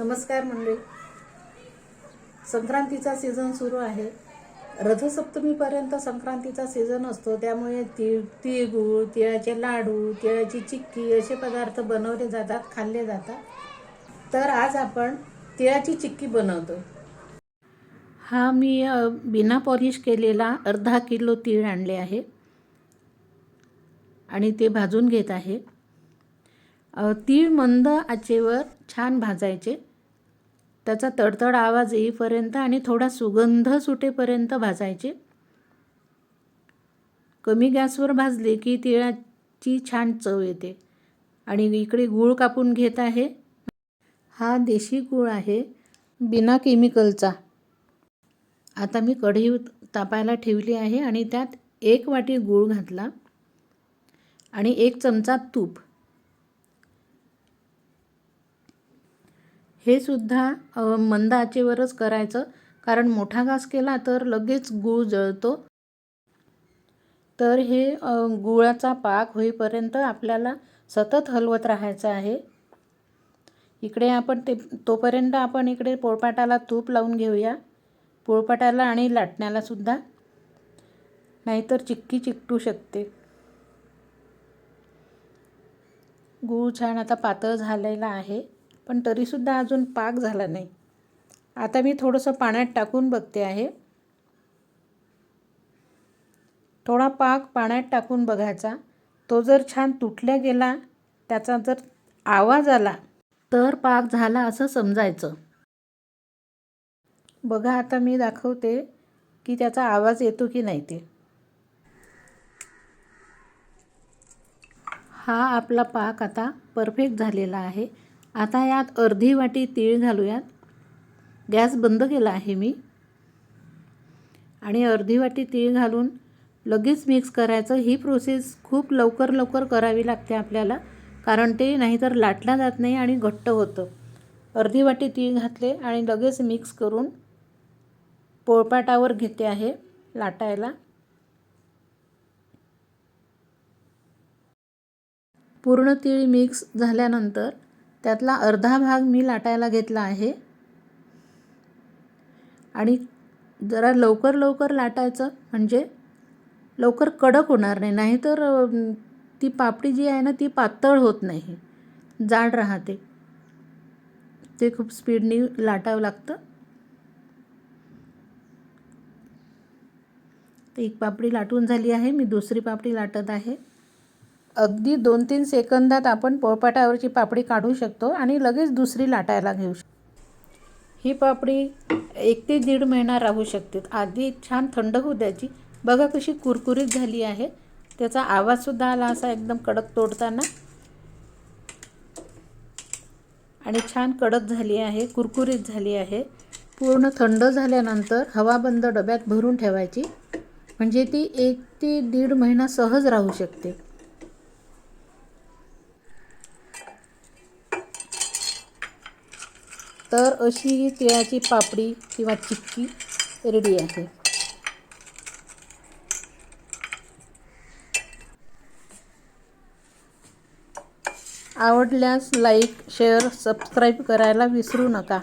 नमस्कार मंडळी. संक्रांतीचा सीझन सुरू आहे. रथसप्तमीपर्यंत संक्रांतीचा सीझन असतो. त्यामुळे तीळ तिळगुळ तिळाचे लाडू तिळाची चिक्की असे पदार्थ बनवले जातात खाल्ले जातात. तर आज आपण तिळाची चिक्की बनवतो. हा मी बिना पॉलिश केलेला अर्धा किलो तीळ आणले आहे. आणि ते भाजून घेत आहे. तीळ मंद आचेवर छान भाजायचे. त्याचा तडतड आवाज येईपर्यंत आणि थोडा सुगंध सुटेपर्यंत भाजायचे. कमी गॅसवर भाजले की तिळाची छान चव येते. आणि इकडे गूळ कापून घेत आहे. हा देशी गूळ आहे बिना केमिकलचा. आता मी कढई तापायला ठेवली आहे आणि त्यात एक वाटी गूळ घातला आणि एक चमचा तूप. हे सुद्धा मंद आचेवरच करायचं. कारण मोठा घास केला तर लगेच गूळ जळतो. तर हे गुळाचा पाक होईपर्यंत आपल्याला सतत हलवत राहायचं आहे. इकडे आपण ते तोपर्यंत आपण इकडे पोळपाटाला तूप लावून घेऊया. पोळपाटाला आणि लाटण्याला सुद्धा. नाहीतर चिक्की चिकटू शकते. गूळ छान आता पातळ झालेला आहे. पण तरीसुद्धा अजून पाक झाला नाही. आता मी थोडंसं पाण्यात टाकून बघते आहे. थोडा पाक पाण्यात टाकून बघायचा. तो जर छान तुटल्या गेला त्याचा जर आवाज आला तर पाक झाला असं समजायचं. बघा आता मी दाखवते की त्याचा आवाज येतो की नाही ते. हा आपला पाक आता परफेक्ट झालेला आहे. आता यात अर्धी वाटी तीळ घालूयात. गॅस बंद केला आहे मी. आणि अर्धी वाटी तीळ घालून लगेच मिक्स करायचं. ही प्रोसेस खूप लवकर लवकर करावी लागते आपल्याला कारण ते नाहीतर लाटला जात नाही आणि घट्ट होतं. अर्धी वाटी तीळ घातले आणि लगेच मिक्स करून पोळपाटावर घेते आहे लाटायला. पूर्ण तीळ मिक्स झाल्यानंतर त्यातला अर्धा भाग मी लाटायला घेतला आहे. आणि जरा लवकर लवकर लाटायचं म्हणजे लवकर कडक होणार नाही नाहीतर ती पापडी जी आहे ना ती पातळ होत नाही. जाड राहते. ते खूप स्पीडनी लाटावं लागतं. एक पापडी लाटून झाली आहे. मी दुसरी पापडी लाटत आहे. अगदी दोन तीन सेकंदात आपण पोळपाटावरची पापडी काढू शकतो आणि लगेच दुसरी लाटायला घेऊ शकतो. ही पापडी एक ते दीड महिना राहू शकते. आधी छान थंड होऊ द्यायची. बघा कशी कुरकुरीत झाली आहे. त्याचा आवाजसुद्धा आला असा एकदम कडक तोडताना. आणि छान कडक झाली आहे कुरकुरीत झाली आहे. पूर्ण थंड झाल्यानंतर हवाबंद डब्यात भरून ठेवायची. म्हणजे ती एक ते दीड महिना सहज राहू शकते. तर अशी ही तिळाची पापडी किंवा चिक्की रेडी आहे. आवडल्यास लाईक शेअर सबस्क्राईब करायला विसरू नका.